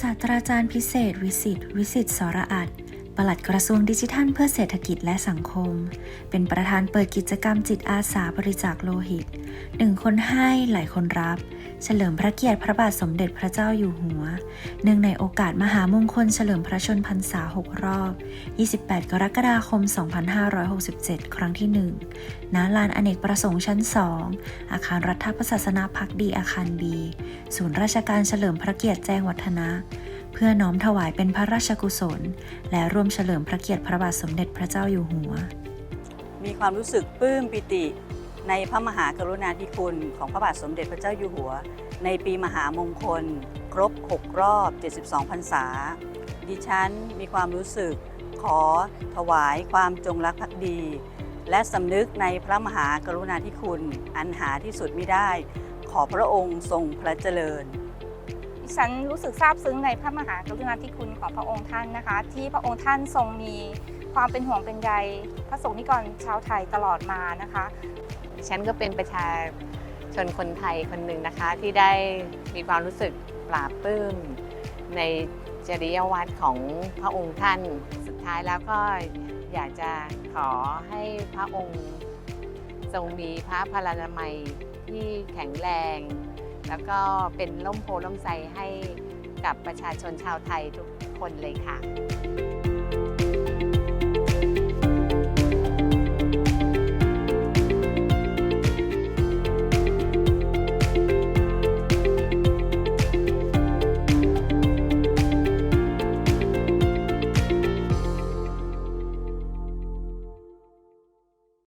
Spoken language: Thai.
ศาสตราจารย์พิเศษวิสิตวิสิตสระอัด ปลัดกระทรวงดิจิทัลเพื่อเศรษฐกิจและสังคม เป็นประธานเปิดกิจกรรมจิตอาสาบริจาคโลหิตหนึ่งคนให้หลายคนรับ เฉลิมพระเกียรติพระบาทสมเด็จพระเจ้าอยู่หัวเนื่องในโอกาสมหามงคลเฉลิมพระชนพรรษา 6 รอบ 28 กรกฎาคม 2567 ครั้งที่ 1 ณ ลานอเนกประสงค์ชั้น 2 อาคารรัฐประศาสนาพักดีอาคารบี ศูนย์ราชการเฉลิมพระเกียรติแจ้งวัฒนะ เพื่อน้อมถวายเป็นพระราชกุศล และร่วมเฉลิมพระเกียรติพระบาทสมเด็จพระเจ้าอยู่หัว มีความรู้สึกปลื้มปิติในพระมหากรุณาธิคุณของพระบาทสมเด็จพระเจ้าอยู่หัว ในปีมหามงคล ครบ 6 รอบ 72 พรรษา ดิฉันมีความรู้สึกขอถวายความจงรักภักดี และสำนึกในพระมหากรุณาธิคุณ อันหาที่สุดไม่ได้ ขอพระองค์ทรงพระเจริญ ฉันรู้สึกซาบซึ้งในพระมหากรุณาธิคุณของพระองค์ท่านนะคะ ที่พระองค์ท่านทรงมีความเป็นห่วงเป็นใยพระสงฆ์นิกรชาวไทยตลอดมานะคะ ฉันก็เป็นประชาชนคนไทยคนหนึ่งนะคะที่ได้มีความรู้สึกปลาบปลื้มในจริยวัตรของพระองค์ท่านสุดท้ายแล้วก็อยากจะขอให้พระองค์ทรงมีพระพลานามัยที่แข็งแรง แล้วก็เป็นล่มโพล่มไทรให้กับประชาชนชาวไทยทุกคนเลยค่ะ